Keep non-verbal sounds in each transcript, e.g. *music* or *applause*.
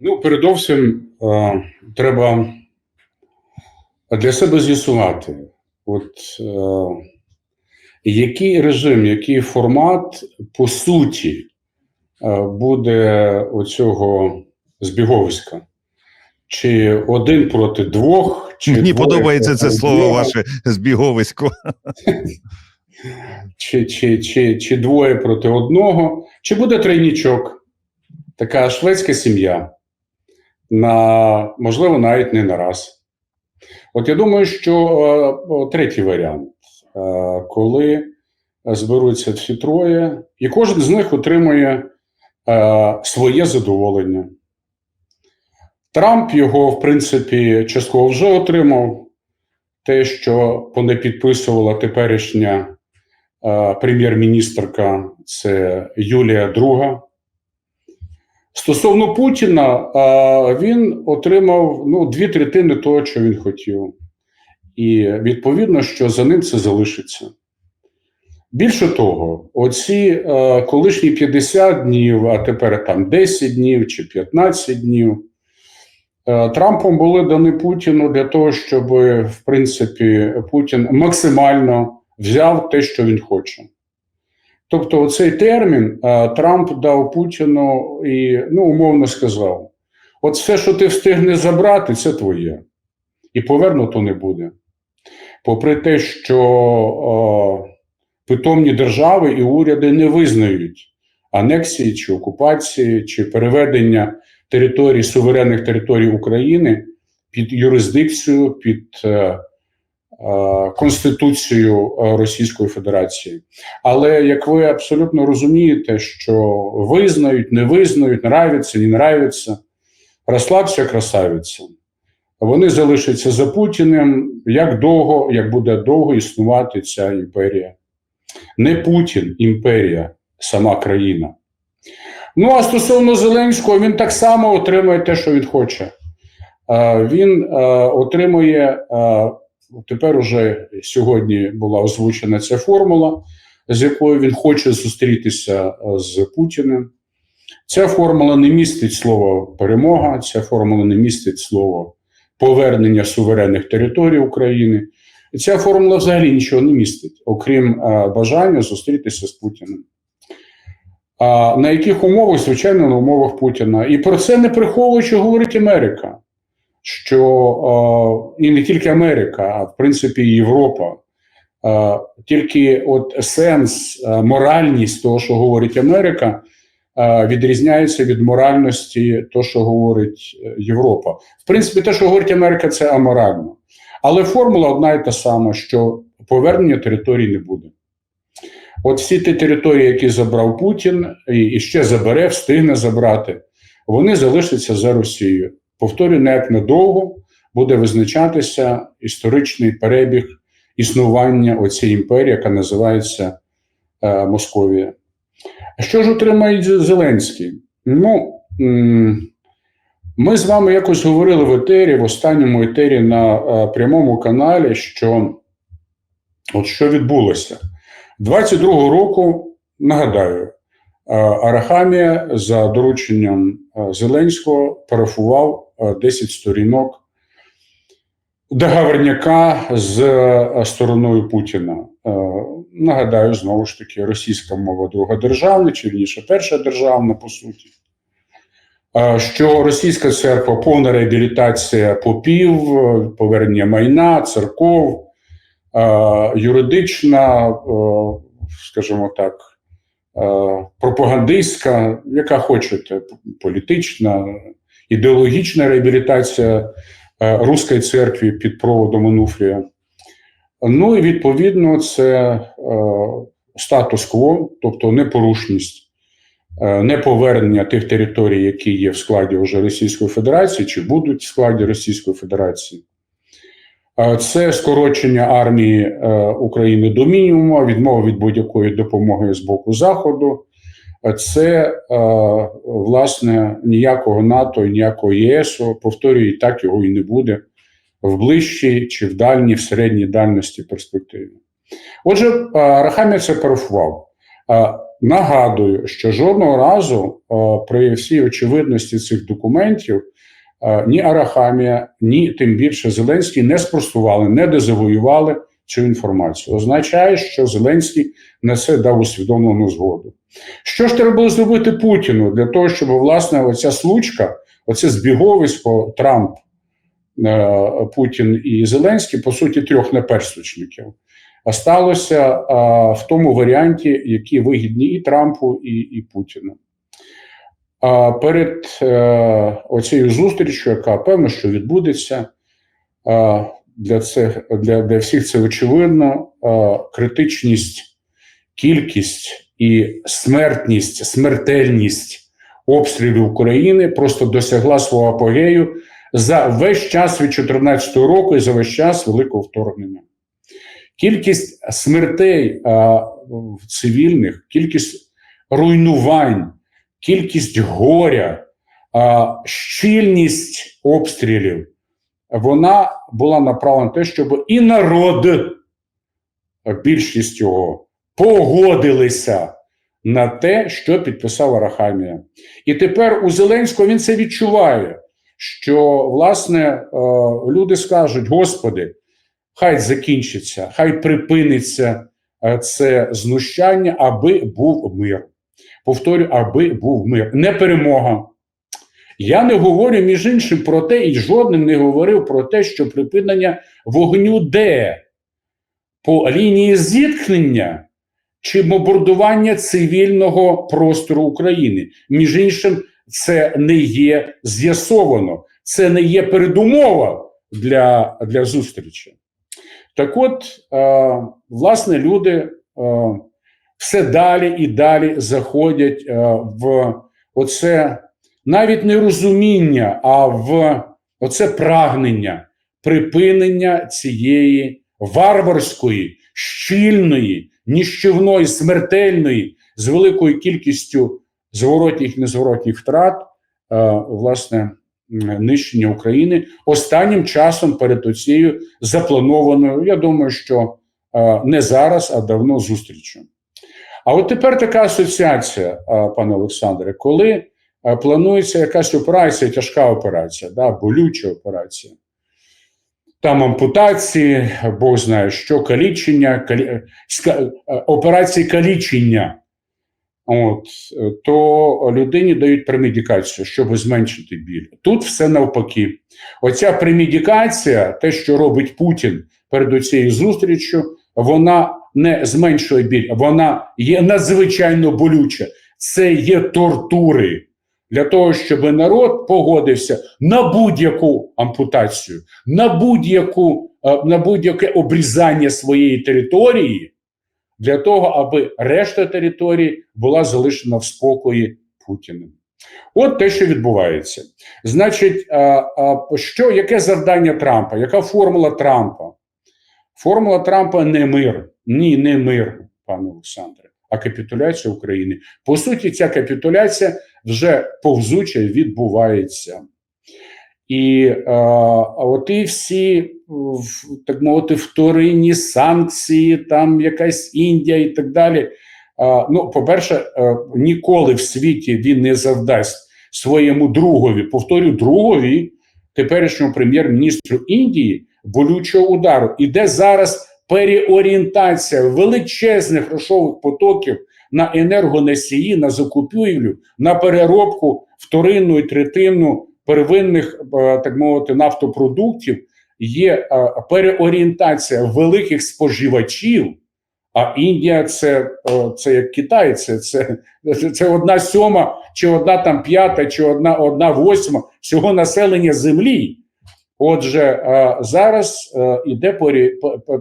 Ну, передовсім е, треба для себе з'ясувати, от е, який режим, який формат по суті е, буде оцього збіговиська. Чи один проти двох, чи Мені двоє подобається проти це слово ваше збіговисько. *laughs* чи, чи, чи, чи двоє проти одного, чи буде тройнічок, така шведська сім'я, на, можливо, навіть не на раз. От я думаю, що е, третій варіант, е, коли зберуться всі троє, і кожен з них отримує е, своє задоволення. Трамп його, в принципі, частково вже отримав. Те, що не підписувала теперішня е, прем'єр-міністрка, це Юлія Друга. Стосовно Путіна, він отримав ну, дві третини того, що він хотів. І відповідно, що за ним це залишиться. Більше того, оці е, колишні 50 днів, а тепер там 10 днів чи 15 днів. Е, Трампом були дані Путіну для того, щоб, в принципі, Путін максимально взяв те, що він хоче. Тобто, оцей термін е, Трамп дав Путіну і ну, умовно сказав: от все, що ти встигнеш забрати, це твоє. І повернуто не буде. Попри те, що о, питомні держави і уряди не визнають анексії чи окупації, чи переведення територій суверенних територій України під юрисдикцію, під е, е, Конституцію е, Російської Федерації. Але як ви абсолютно розумієте, що визнають, не визнають, нравиться, не нравиться, розслабся, красавиця. Вони залишаться за Путіним як довго, як буде довго існувати ця імперія. Не Путін, імперія, сама країна. Ну, а стосовно Зеленського, він так само отримує те, що він хоче. Е, Він е, отримує е, тепер уже сьогодні була озвучена ця формула, з якою він хоче зустрітися е, з Путіним. Ця формула не містить слово перемога, ця формула не містить слово повернення суверенних територій України. Ця формула взагалі нічого не містить, окрім е, бажання зустрітися з Путіним. А на яких умовах? Звичайно, на умовах Путіна. І про це не приховуючи говорить Америка. Що і не тільки Америка, а в принципі Європа. Тільки от сенс, моральність того, що говорить Америка, відрізняється від моральності того, що говорить е, Європа. В принципі, те, що говорить Америка, це аморально. Але формула одна і та сама, що повернення територій не буде. От всі ті території, які забрав Путін, і ще забере, встигне забрати, вони залишаться за Росією. Повторюю, не як надовго буде визначатися історичний перебіг існування оцієї імперії, яка називається е, Московія. Що ж отримає Зеленський? Ну, ми з вами якось говорили в етері, в останньому етері на е, прямому каналі, що от що відбулося. 22-го року, нагадаю, е, Арахамія за дорученням е, Зеленського парафував 10 сторінок договорняка з е, стороною Путіна. Е, Нагадаю, знову ж таки, російська мова друга державна, чи вірніше перша державна, по суті. Е, Що російська церква повна реабілітація попів, е, повернення майна, церков, е, юридична, е, скажімо так, е, пропагандистська, яка хочете, політична, ідеологічна реабілітація е, Руської церкви під проводом Онуфрія. Ну і відповідно це е, статус-кво, тобто непорушність, е, неповернення тих територій, які є в складі вже Російської Федерації, чи будуть в складі Російської Федерації. Це скорочення армії України до мінімуму, відмова від будь-якої допомоги з боку Заходу. Це е, власне ніякого НАТО, ніякого ЄС, повторюю, так його і не буде в ближчій чи в дальній, в середній дальності перспективі. Отже, е, Рахамія це парафував. Е, нагадую, що жодного разу при всій очевидності цих документів ні Арахамія, ні тим більше Зеленський не спростували, не дезавоювали цю інформацію. Означає, що Зеленський на це дав усвідомлену згоду. Що ж треба було зробити Путіну для того, щоб власне оця случка, оце збіговисько Трамп, е, Путін і Зеленський, по суті, трьох неперсточників, а сталося а, в тому варіанті, які вигідні і Трампу, і, і Путіну. А перед е, оцією зустрічю, яка певно, що відбудеться, а, для, це, для, для всіх це очевидно, критичність, кількість і смертність, смертельність обстрілів України просто досягла свого апогею за весь час від 2014 року і за весь час великого вторгнення. Кількість смертей а, цивільних, кількість руйнувань, кількість горя, а, щільність обстрілів, вона була направлена на те, щоб і народ, більшість його, погодилися на те, що підписав Арахамія. І тепер у Зеленського він це відчуває, що власне е, люди скажуть: Господи, хай закінчиться, хай припиниться е, це знущання, аби був мир. Повторю, аби був мир, не перемога. Я не говорю між іншим про те, і жодним не говорив про те, що припинення вогню де по лінії зіткнення чи бомбардування цивільного простору України. Між іншим, це не є з'ясовано, це не є передумова для, для зустрічі. Так от, е, власне, люди е, все далі і далі заходять е, в оце навіть не розуміння, а в оце прагнення припинення цієї варварської, щільної, ніщівної, смертельної, з великою кількістю зворотніх і незворотніх втрат, е, власне, нищення України останнім часом перед оцією запланованою, я думаю, що е, не зараз, а давно зустрічю. А от тепер така асоціація, е, пане Олександре, коли планується якась операція, тяжка операція, да, болюча операція. Там ампутації, Бог знає, що калічення, калі... операції калічення. От, то людині дають премедикацію, щоб зменшити біль. Тут все навпаки. Оця премедикація, те, що робить Путін перед цією зустрічю, вона не зменшує біль, вона є надзвичайно болюча. Це є тортури для того, щоб народ погодився на будь-яку ампутацію, на будь-яку на будь-яке обрізання своєї території, для того, аби решта території була залишена в спокої Путіним. От те, що відбувається. Значить, що, яке завдання Трампа? Яка формула Трампа? Формула Трампа не мир. Ні, не мир, пане Олександре, а капітуляція України. По суті, ця капітуляція вже повзуче відбувається. І е, от і всі, так мовити, вторинні санкції, там якась Індія і так далі. Е, ну, по-перше, е, ніколи в світі він не завдасть своєму другові, повторю, другові, теперішньому прем'єр-міністру Індії, болючого удару. Іде зараз переорієнтація величезних грошових потоків на енергоносії, на закупівлю, на переробку вторинну і третинну первинних, е, так мовити, нафтопродуктів, є е, переорієнтація великих споживачів. А Індія це е, це як Китай, це це, це одна сьома, чи одна там п'ята, чи одна одна восьма всього населення землі. Отже, зараз іде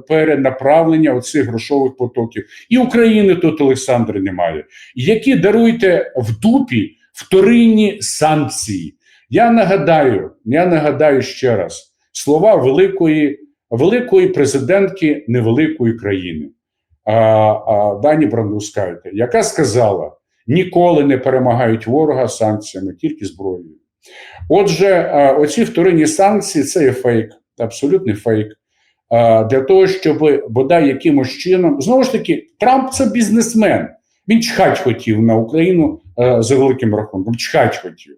перенаправлення оцих грошових потоків. І України тут, Олександр, немає, які даруйте в дупі вторинні санкції. Я нагадаю, я нагадаю ще раз слова великої великої президентки невеликої країни а, Дані Брандускайте, яка сказала: ніколи не перемагають ворога санкціями, тільки зброєю. Отже, оці вторинні санкції це є фейк, абсолютний фейк. Для того, щоб бодай якимось чином, знову ж таки, Трамп це бізнесмен. Він чхать хотів на Україну е, за великим рахунком. Чхать хотів.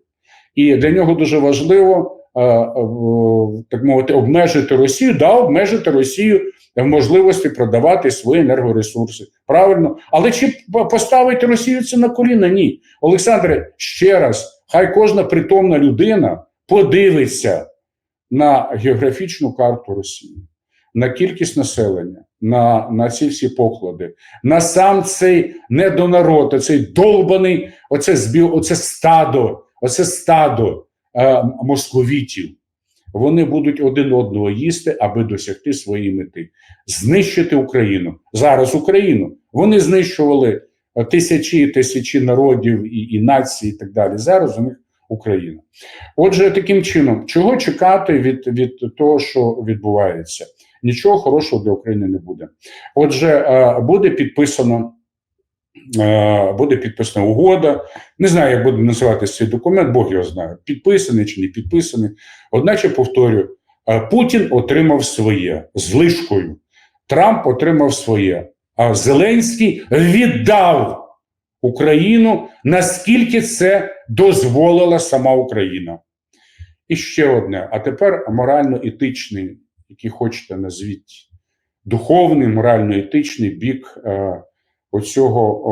І для нього дуже важливо, е, е, так мовити, обмежити Росію, да, обмежити Росію в можливості продавати свої енергоресурси. Правильно, але чи п- поставить Росію це на коліна? Ні. Олександре, ще раз, хай кожна притомна людина подивиться на географічну карту Росії, на кількість населення, на, на ці всі поклади, на сам цей недонарод, цей долбаний, оце, збі, оце стадо, оце стадо е, московітів. Вони будуть один одного їсти, аби досягти своєї мети, знищити Україну. Зараз Україну. Вони знищували тисячі і тисячі народів і, і націй, і так далі. Зараз у них Україна. Отже, таким чином, чого чекати від, від того, що відбувається? Нічого хорошого для України не буде. Отже, е, буде підписано. е, Буде підписана угода. Не знаю, як буде називатися цей документ, Бог його знає, підписаний чи не підписаний. Одначе повторюю, е, Путін отримав своє з лишкою. Трамп отримав своє. А Зеленський віддав Україну, наскільки це дозволила сама Україна. І ще одне: а тепер морально-етичний, який хочете назвіть, духовний, морально-етичний бік е, оцього,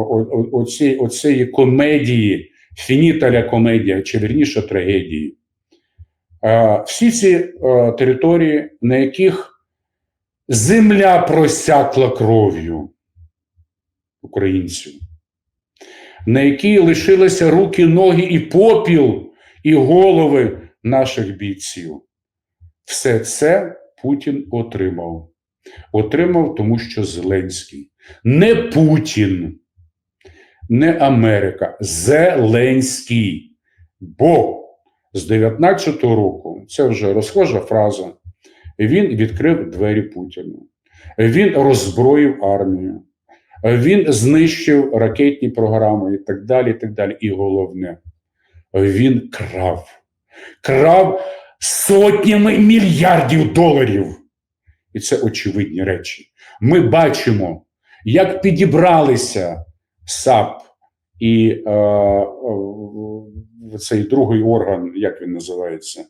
оці, оцієї комедії, фініталя комедія, чи вірніше трагедії. Е, всі ці е, території, на яких земля просякла кров'ю українців, на якій лишилися руки, ноги і попіл, і голови наших бійців. Все це Путін отримав. Отримав, тому що Зеленський. Не Путін, не Америка, Зеленський. Бо з 19-го року, це вже розхожа фраза, він відкрив двері Путіну. Він роззброїв армію. Він знищив ракетні програми і так далі. І так далі. І головне, він крав. Крав сотнями мільярдів доларів. І це очевидні речі. Ми бачимо, як підібралися САП і е, е, цей другий орган, як він називається?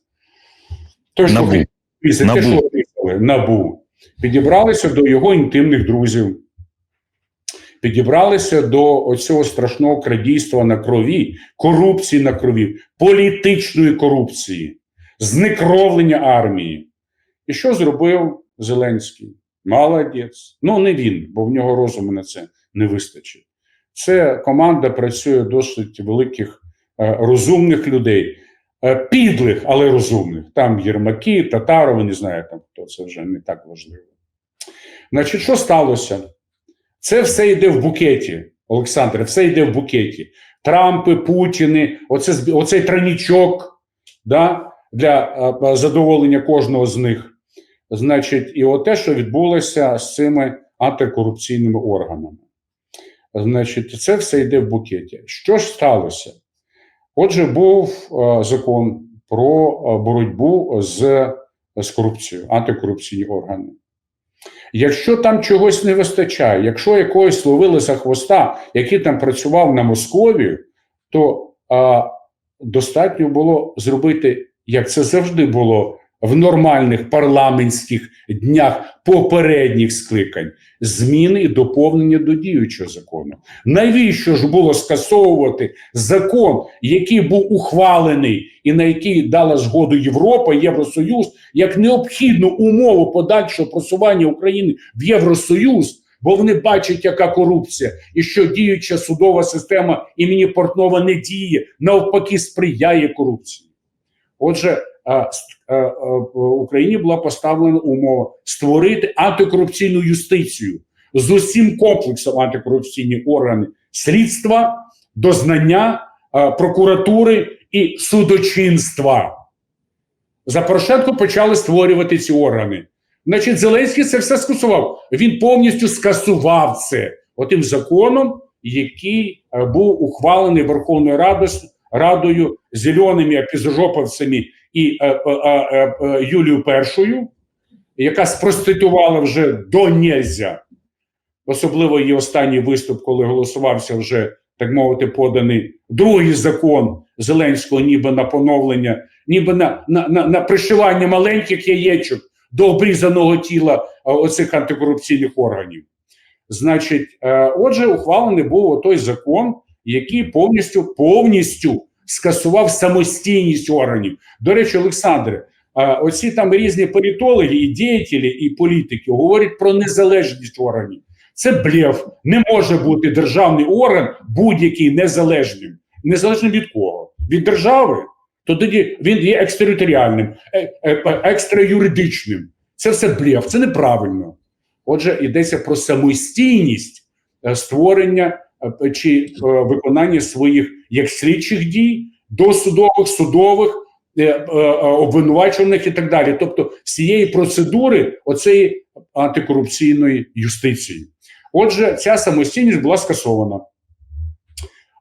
Той, що Набу. Після те, що набу. Підібралися до його інтимних друзів. Підібралися до оцього страшного крадійства на крові, корупції на крові, політичної корупції, зникровлення армії. І що зробив Зеленський? Молодець. Ну, не він, бо в нього розуму на це не вистачить. Це команда працює досить великих е, розумних людей, підлих, але розумних. Там Єрмаки, Татарови, не знаю там хто, це вже не так важливо. Значить, що сталося? Це все йде в букеті, Олександре, все йде в букеті. Трампи, Путіни, оце, оцей тройнічок да, для е, задоволення кожного з них. Значить, і те, що відбулося з цими антикорупційними органами. Значить, це все йде в букеті. Що ж сталося? Отже, був е, закон про е, боротьбу з, з корупцією, антикорупційні органи. Якщо там чогось не вистачає, якщо якогось ловили за хвоста, який там працював на Москові, то а, достатньо було зробити, як це завжди було в нормальних парламентських днях попередніх скликань, зміни і доповнення до діючого закону. Навіщо ж було скасовувати закон, який був ухвалений і на який дала згоду Європа, Євросоюз, як необхідну умову подальшого просування України в Євросоюз, бо вони бачать, яка корупція, і що діюча судова система імені Портнова не діє, навпаки, сприяє корупції. Отже, Україні була поставлена умова створити антикорупційну юстицію з усім комплексом антикорупційні органи слідства, дознання, прокуратури і судочинства. За Порошенко почали створювати ці органи. Значить, Зеленський це все скасував. Він повністю скасував це отим законом, який е, був ухвалений Верховною Радою, Радою зеленими пізожоповцями і е, е, е, е, Юлією Першою, яка спроститувала вже до нельзя особливо її останній виступ, коли голосувався вже так мовити, поданий другий закон Зеленського, ніби на поновлення, ніби на, на, на, на пришивання маленьких яєчок до обрізаного тіла оцих антикорупційних органів. Значить, е, отже, ухвалений був той закон, який повністю повністю скасував самостійність органів. До речі, Олександре, е, оці там різні політологи, і діятелі, і політики говорять про незалежність органів. Це блеф. Не може бути державний орган будь-який незалежним. Незалежним від кого? Від держави? То тоді він є екстериторіальним, е- е- екстраюридичним. Це все блеф, це неправильно. Отже, йдеться про самостійність е, створення е, чи е, виконання своїх як слідчих дій, досудових, судових, е, е, е, обвинувачуваних і так далі. Тобто всієї процедури оцеї антикорупційної юстиції. Отже, ця самостійність була скасована.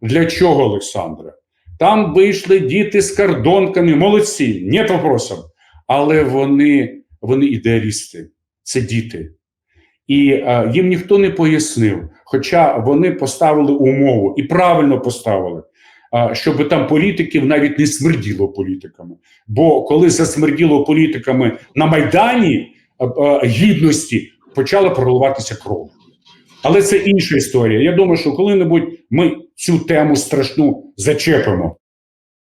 Для чого, Олександре? Там вийшли діти з кордонками, молодці, нет вопросов. Але вони, вони ідеалісти, це діти. І е, їм ніхто не пояснив, хоча вони поставили умову і правильно поставили, е, щоб там політиків навіть не смерділо політиками. Бо коли засмерділо політиками на Майдані е, гідності, почала проливатися кров. Але це інша історія. Я думаю, що коли-небудь ми цю тему страшну зачепимо.